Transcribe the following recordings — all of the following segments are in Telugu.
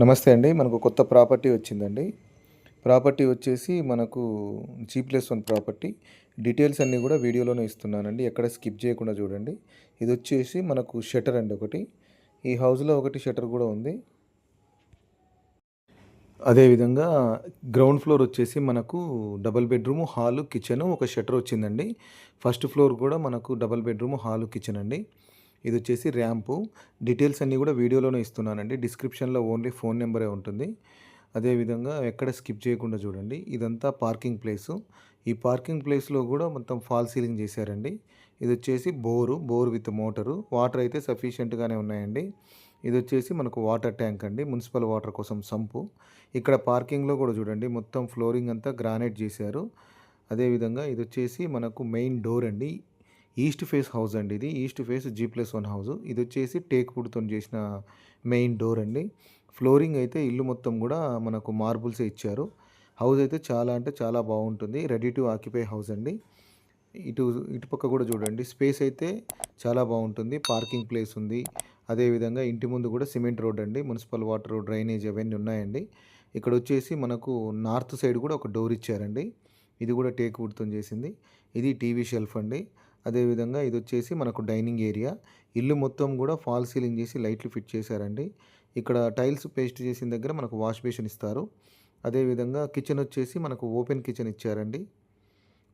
నమస్తే అండి. మనకు కొత్త ప్రాపర్టీ వచ్చిందండి. ప్రాపర్టీ వచ్చేసి మనకు G plus one property. Details అన్నీ కూడా వీడియోలోనే ఇస్తున్నానండి. ఎక్కడ స్కిప్ చేయకుండా చూడండి. ఇది వచ్చేసి మనకు షటర్ అండి ఒకటి. ఈ హౌస్లో ఒకటి షటర్ కూడా ఉంది. అదేవిధంగా గ్రౌండ్ ఫ్లోర్ వచ్చేసి మనకు డబల్ బెడ్రూమ్ హాలు కిచెను ఒక షటర్ వచ్చిందండి. ఫస్ట్ ఫ్లోర్ కూడా మనకు డబల్ బెడ్రూమ్ హాలు కిచెన్ అండి. ఇది వచ్చేసి ర్యాంపు. డీటెయిల్స్ అన్నీ కూడా వీడియోలోనే ఇస్తున్నానండి. డిస్క్రిప్షన్లో ఓన్లీ ఫోన్ నెంబరే ఉంటుంది. అదేవిధంగా ఎక్కడ స్కిప్ చేయకుండా చూడండి. ఇదంతా పార్కింగ్ ప్లేసు. ఈ పార్కింగ్ ప్లేస్లో కూడా మొత్తం ఫాల్ సీలింగ్ చేశారండి. ఇది వచ్చేసి bore bore with motor. Water అయితే సఫిషియెంట్గానే ఉన్నాయండి. ఇది వచ్చేసి మనకు వాటర్ ట్యాంక్ అండి. మున్సిపల్ వాటర్ కోసం సంపు. ఇక్కడ పార్కింగ్లో కూడా చూడండి. మొత్తం ఫ్లోరింగ్ అంతా గ్రానైట్ చేశారు. అదేవిధంగా ఇది వచ్చేసి మనకు మెయిన్ డోర్ అండి. ఈస్ట్ ఫేస్ హౌస్ అండి ఇది. East face G plus one house. ఇది వచ్చేసి టేక్ వుడ్తో చేసిన మెయిన్ డోర్ అండి. ఫ్లోరింగ్ అయితే ఇల్లు మొత్తం కూడా మనకు మార్బుల్సే ఇచ్చారు. హౌస్ అయితే చాలా అంటే చాలా బాగుంటుంది. రెడీ టు ఆక్యుపై హౌస్ అండి. ఇటు ఇటుపక్క కూడా చూడండి. స్పేస్ అయితే చాలా బాగుంటుంది. పార్కింగ్ ప్లేస్ ఉంది. అదేవిధంగా ఇంటి ముందు కూడా సిమెంట్ రోడ్ అండి. మున్సిపల్ వాటర్ డ్రైనేజ్ అవన్నీ ఉన్నాయండి. ఇక్కడ వచ్చేసి మనకు నార్త్ సైడ్ కూడా ఒక డోర్ ఇచ్చారండి. ఇది కూడా టేక్ వుడ్తో చేసింది. ఇది టీవీ షెల్ఫ్ అండి. అదేవిధంగా ఇది వచ్చేసి మనకు డైనింగ్ ఏరియా. ఇల్లు మొత్తం కూడా ఫాల్ సీలింగ్ చేసి లైట్లు ఫిట్ చేశారండి. ఇక్కడ టైల్స్ పేస్ట్ చేసిన దగ్గర మనకు వాష్ బేసిన్ ఇస్తారు. అదేవిధంగా కిచెన్ వచ్చేసి మనకు ఓపెన్ కిచెన్ ఇచ్చారండి.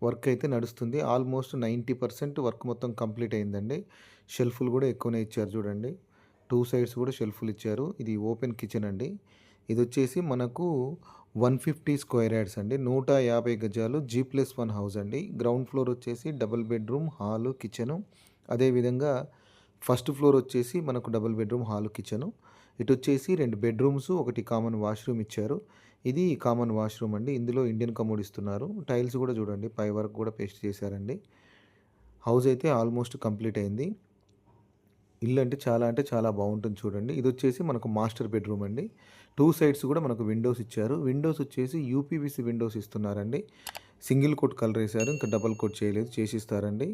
వర్క్ అయితే నడుస్తుంది. ఆల్మోస్ట్ నైంటీ పర్సెంట్ వర్క్ మొత్తం కంప్లీట్ అయిందండి. షెల్ఫ్లు కూడా ఎక్కువనే ఇచ్చారు చూడండి. టూ సైడ్స్ కూడా షెల్ఫ్లు ఇచ్చారు. ఇది ఓపెన్ కిచెన్ అండి. ఇది వచ్చేసి మనకు వన్ ఫిఫ్టీ స్క్వేర్ యార్డ్స్ అండి. నూట యాభై గజాలు జీ ప్లస్ వన్ హౌస్ అండి. గ్రౌండ్ ఫ్లోర్ వచ్చేసి డబుల్ బెడ్రూమ్ హాలు కిచెను. అదేవిధంగా ఫస్ట్ ఫ్లోర్ వచ్చేసి మనకు డబుల్ బెడ్రూమ్ హాలు కిచెను. ఇటు వచ్చేసి రెండు బెడ్రూమ్స్ ఒకటి కామన్ వాష్రూమ్ ఇచ్చారు. ఇది కామన్ వాష్రూమ్ అండి. ఇందులో ఇండియన్ కమోడ్ ఇస్తున్నారు. టైల్స్ కూడా చూడండి పై వరకు కూడా పేస్ట్ చేశారండి. హౌస్ అయితే ఆల్మోస్ట్ కంప్లీట్ అయింది. ఇల్లు అంటే చాలా అంటే చాలా బాగుంటుంది చూడండి. ఇది వచ్చేసి మనకు మాస్టర్ బెడ్రూమ్ అండి. టూ సైడ్స్ కూడా మనకు విండోస్ ఇచ్చారు. విండోస్ వచ్చేసి యూపీవీసీ విండోస్ ఇస్తున్నారండి. సింగిల్ కోట్ కలర్ వేశారు. ఇంకా డబల్ కోట్ చేయలేదు చేసిస్తారండి.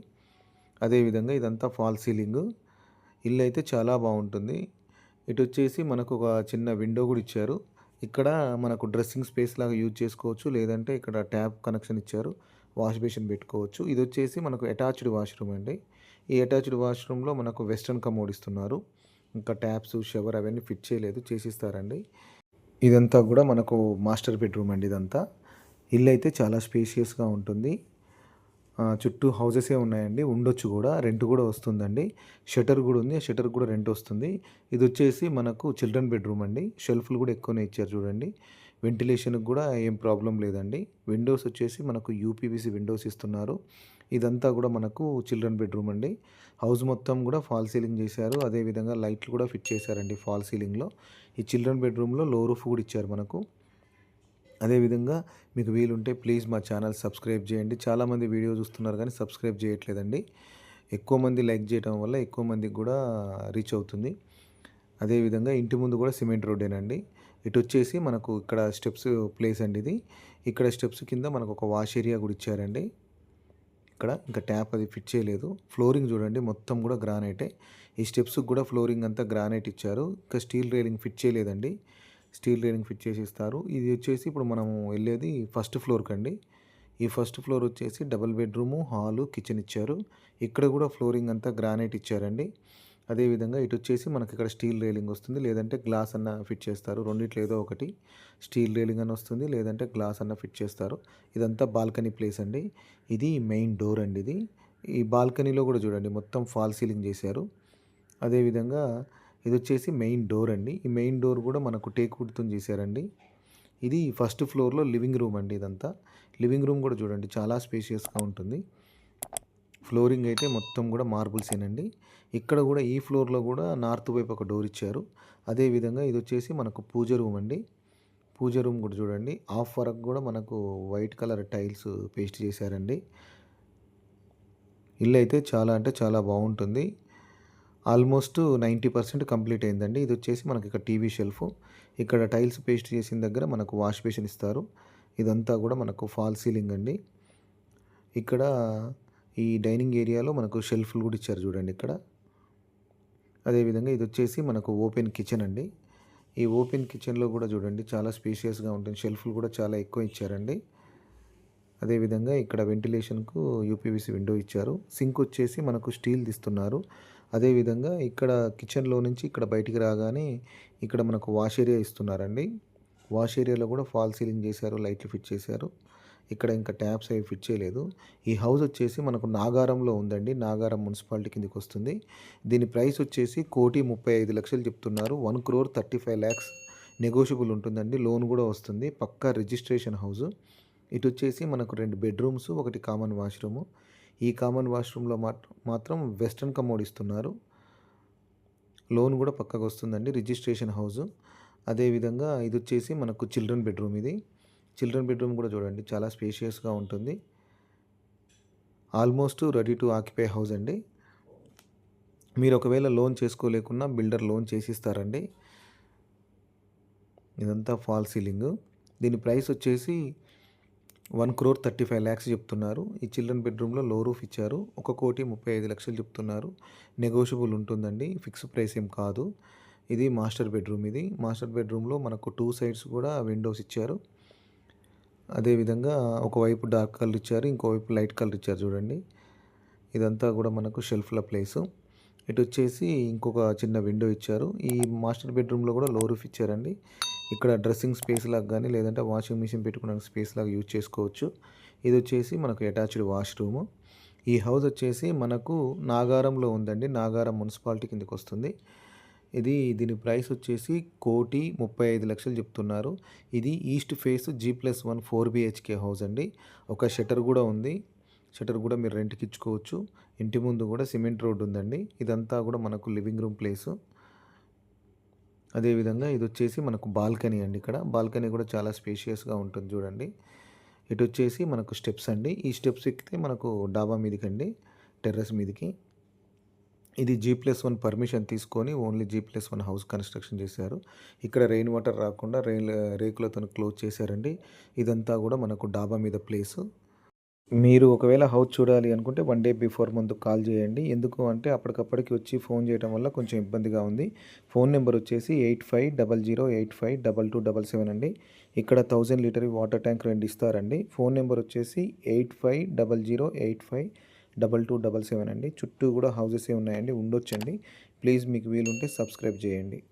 అదేవిధంగా ఇదంతా ఫాల్ సీలింగ్. ఇల్లు అయితే చాలా బాగుంటుంది. ఇటు వచ్చేసి మనకు ఒక చిన్న విండో కూడా ఇచ్చారు. ఇక్కడ మనకు డ్రెస్సింగ్ స్పేస్ లాగా యూజ్ చేసుకోవచ్చు. లేదంటే ఇక్కడ ట్యాప్ కనెక్షన్ ఇచ్చారు. వాష్ బేసిన్ పెట్టుకోవచ్చు. ఇది వచ్చేసి మనకు అటాచ్డ్ వాష్రూమ్ అండి. ఈ అటాచ్డ్ వాష్రూమ్లో మనకు వెస్ట్రన్ కమోడ్ ఇస్తున్నారు. ఇంకా ట్యాప్స్ షవర్ అవన్నీ ఫిట్ చేయలేదు చేసిస్తారండి. ఇదంతా కూడా మనకు మాస్టర్ బెడ్రూమ్ అండి ఇదంతా. ఇల్లు అయితే చాలా స్పేషియస్గా ఉంటుంది. చుట్టూ హౌజెసే ఉన్నాయండి. ఉండొచ్చు కూడా. రెంట్ కూడా వస్తుందండి. షటర్ కూడా ఉంది. ఆ షటర్ కూడా రెంట్ వస్తుంది. ఇది వచ్చేసి మనకు చిల్డ్రన్ బెడ్రూమ్ అండి. షెల్ఫ్లు కూడా ఎక్కువనే ఇచ్చారు చూడండి. వెంటిలేషన్కి కూడా ఏం ప్రాబ్లం లేదండి. విండోస్ వచ్చేసి మనకు యూపీవీసీ విండోస్ ఇస్తున్నారు. ఇదంతా కూడా మనకు చిల్డ్రన్ బెడ్రూమ్ అండి. హౌస్ మొత్తం కూడా ఫాల్ సీలింగ్ చేశారు. అదేవిధంగా లైట్లు కూడా ఫిట్ చేశారండి ఫాల్ సీలింగ్లో. ఈ చిల్డ్రన్ బెడ్రూమ్లో లో రూఫ్ కూడా ఇచ్చారు మనకు. అదేవిధంగా మీకు వీలుంటే ప్లీజ్ మా ఛానల్ సబ్స్క్రైబ్ చేయండి. చాలామంది వీడియో చూస్తున్నారు కానీ సబ్స్క్రైబ్ చేయట్లేదండి. ఎక్కువ మంది లైక్ చేయడం వల్ల ఎక్కువ మందికి కూడా రీచ్ అవుతుంది. అదేవిధంగా ఇంటి ముందు కూడా సిమెంట్ రోడ్డేనండి. ఇటు వచ్చేసి మనకు ఇక్కడ స్టెప్స్ ప్లేస్ అండి ఇది. ఇక్కడ స్టెప్స్ కింద మనకు ఒక వాష్ ఏరియా కూడా ఇచ్చారండి. ఇక్కడ ఇంకా ట్యాప్ అది ఫిట్ చేయలేదు. ఫ్లోరింగ్ చూడండి మొత్తం కూడా గ్రానైటే. ఈ స్టెప్స్కి కూడా ఫ్లోరింగ్ అంతా గ్రానైట్ ఇచ్చారు. ఇంకా స్టీల్ రైలింగ్ ఫిట్ చేయలేదండి. స్టీల్ రైలింగ్ ఫిట్ చేసి ఇస్తారు ఇది వచ్చేసి ఇప్పుడు మనము వెళ్ళేది ఫస్ట్ ఫ్లోర్కి అండి ఈ ఫస్ట్ ఫ్లోర్ వచ్చేసి డబుల్ బెడ్రూము హాలు కిచెన్ ఇచ్చారు. ఇక్కడ కూడా ఫ్లోరింగ్ అంతా గ్రానైట్ ఇచ్చారండి. అదేవిధంగా ఇటు వచ్చేసి మనకి ఇక్కడ స్టీల్ రైలింగ్ వస్తుంది. లేదంటే గ్లాస్ అన్న ఫిట్ చేస్తారు. రెండిట్లో ఏదో ఒకటి స్టీల్ రైలింగ్ అని వస్తుంది. లేదంటే గ్లాస్ అన్న ఫిట్ చేస్తారు. ఇదంతా బాల్కనీ ప్లేస్ అండి. ఇది మెయిన్ డోర్ అండి ఇది. ఈ బాల్కనీలో కూడా చూడండి మొత్తం ఫాల్ సీలింగ్ చేశారు. అదేవిధంగా ఇది వచ్చేసి మెయిన్ డోర్ అండి. ఈ మెయిన్ డోర్ కూడా మనకు టేక్ వుడ్తో చేశారండి. ఇది ఫస్ట్ ఫ్లోర్లో లివింగ్ రూమ్ అండి ఇదంతా. లివింగ్ రూమ్ కూడా చూడండి చాలా స్పేషియస్గా ఉంటుంది. ఫ్లోరింగ్ అయితే మొత్తం కూడా మార్బుల్సేనండి ఇక్కడ కూడా ఈ ఫ్లోర్లో కూడా నార్త్ వైపు ఒక డోర్ ఇచ్చారు. అదేవిధంగా ఇది వచ్చేసి మనకు పూజ రూమ్ అండి. పూజ రూమ్ కూడా చూడండి. ఆఫ్ వరకు కూడా మనకు వైట్ కలర్ టైల్స్ పేస్ట్ చేశారండి. ఇల్లు అయితే చాలా అంటే చాలా బాగుంటుంది. ఆల్మోస్ట్ నైంటీ పర్సెంట్ కంప్లీట్ అయిందండి. ఇది వచ్చేసి మనకి ఇక్కడ టీవీ షెల్ఫ్. ఇక్కడ టైల్స్ పేస్ట్ చేసిన దగ్గర మనకు వాష్ బేసిన్ ఇస్తారు. ఇదంతా కూడా మనకు ఫాల్ సీలింగ్ అండి. ఇక్కడ ఈ డైనింగ్ ఏరియాలో మనకు షెల్ఫ్లు కూడా ఇచ్చారు చూడండి ఇక్కడ. అదేవిధంగా ఇది వచ్చేసి మనకు ఓపెన్ కిచెన్ అండి. ఈ ఓపెన్ కిచెన్లో కూడా చూడండి చాలా స్పేషియస్గా ఉంటుంది. షెల్ఫ్లు కూడా చాలా ఎక్కువ ఇచ్చారండి. అదేవిధంగా ఇక్కడ వెంటిలేషన్కు యూపీవీసీ విండో ఇచ్చారు. సింక్ వచ్చేసి మనకు స్టీల్ తీస్తున్నారు. అదేవిధంగా ఇక్కడ కిచెన్లో నుంచి ఇక్కడ బయటికి రాగానే ఇక్కడ మనకు వాష్ ఏరియా ఇస్తున్నారండి. వాష్ ఏరియాలో కూడా ఫాల్ సీలింగ్ చేశారు లైట్లు ఫిట్ చేశారు. ఇక్కడ ఇంకా ట్యాప్స్ అవి ఫిట్ చేయలేదు. ఈ హౌస్ వచ్చేసి మనకు నాగారంలో ఉందండి. నాగారం మున్సిపాలిటీ కిందకి వస్తుంది. దీని ప్రైస్ వచ్చేసి కోటి ముప్పై ఐదు లక్షలు చెప్తున్నారు. One crore thirty five lakhs negotiable ఉంటుందండి. లోన్ కూడా వస్తుంది. పక్కా రిజిస్ట్రేషన్ హౌస్. ఇటు వచ్చేసి మనకు రెండు బెడ్రూమ్స్ ఒకటి కామన్ వాష్రూము. ఈ కామన్ వాష్రూమ్లో మాత్రం వెస్ట్రన్ కమోడ్ ఇస్తున్నారు. లోన్ కూడా పక్కకు వస్తుందండి. Registration house. అదేవిధంగా ఇది వచ్చేసి మనకు చిల్డ్రన్ బెడ్రూమ్ ఇది. చిల్డ్రన్ బెడ్రూమ్ కూడా చూడండి చాలా స్పేషియస్గా ఉంటుంది. Almost ready to occupy house అండి. మీరు ఒకవేళ లోన్ చేసుకోలేకున్నా బిల్డర్ లోన్ చేసిస్తారండి. ఇదంతా ఫాల్ సీలింగ్. దీని ప్రైస్ వచ్చేసి one crore thirty five lakhs చెప్తున్నారు. ఈ చిల్డ్రన్ బెడ్రూమ్లో లో రూఫ్ ఇచ్చారు. ఒక కోటి ముప్పై ఐదు లక్షలు చెప్తున్నారు. నెగోషియబుల్ ఉంటుందండి. ఫిక్స్ ప్రైస్ ఏం కాదు. ఇది మాస్టర్ బెడ్రూమ్ ఇది. మాస్టర్ బెడ్రూమ్లో మనకు టూ సైడ్స్ కూడా విండోస్ ఇచ్చారు. అదేవిధంగా ఒకవైపు డార్క్ కలర్ ఇచ్చారు ఇంకోవైపు లైట్ కలర్ ఇచ్చారు చూడండి. ఇదంతా కూడా మనకు షెల్ఫ్ల ప్లేసు ఇటు వచ్చేసి ఇంకొక చిన్న విండో ఇచ్చారు. ఈ మాస్టర్ బెడ్రూమ్లో కూడా లో రూఫ్ ఇచ్చారండి. ఇక్కడ డ్రెస్సింగ్ స్పేస్ లాగా కానీ లేదంటే వాషింగ్ మిషన్ పెట్టుకోవడానికి స్పేస్ లాగా యూజ్ చేసుకోవచ్చు. ఇది వచ్చేసి మనకు అటాచ్డ్ వాష్రూమ్ ఈ హౌస్ వచ్చేసి మనకు నాగారంలో ఉందండి. నాగారం మున్సిపాలిటీ కిందకి వస్తుంది. ఇది దీని ప్రైస్ వచ్చేసి కోటి ముప్పై ఐదు లక్షలు చెప్తున్నారు. ఇది east face G plus one four BHK house అండి. ఒక షటర్ కూడా ఉంది. షటర్ కూడా మీరు రెంట్కి ఇచ్చుకోవచ్చు. ఇంటి ముందు కూడా సిమెంట్ రోడ్ ఉందండి. ఇదంతా కూడా మనకు లివింగ్ రూమ్ ప్లేసు. అదేవిధంగా ఇది వచ్చేసి మనకు బాల్కనీ అండి ఇక్కడ. బాల్కనీ కూడా చాలా స్పేషియస్గా ఉంటుంది చూడండి. ఇటు వచ్చేసి మనకు స్టెప్స్ అండి. ఈ స్టెప్స్ ఎక్కితే మనకు డాబా మీదకి అండి టెర్రస్ మీదకి. ఇది జీ ప్లస్ వన్ పర్మిషన్ తీసుకొని only G plus one house construction చేశారు. ఇక్కడ రెయిన్ వాటర్ రాకుండా రెయిన్ రేకులతో క్లోజ్ చేశారండి. ఇదంతా కూడా మనకు డాబా మీద ప్లేసు మీరు ఒకవేళ హౌస్ చూడాలి అనుకుంటే వన్ డే బిఫోర్ ముందు కాల్ చేయండి. ఎందుకు అంటే అప్పటికప్పటికి వచ్చి ఫోన్ చేయడం వల్ల కొంచెం ఇబ్బందిగా ఉంది. ఫోన్ నెంబర్ వచ్చేసి eight five double zero eight five double two double seven అండి. ఇక్కడ థౌజండ్ లీటర్ వాటర్ ట్యాంక్ రెండు ఇస్తారండి. ఫోన్ నెంబర్ వచ్చేసి eight five double zero eight five double two double seven అండి. చుట్టూ కూడా హౌసెస్ ఉన్నాయండి. ఉండొచ్చండి. ప్లీజ్ మీకు వీలుంటే సబ్స్క్రైబ్ చేయండి.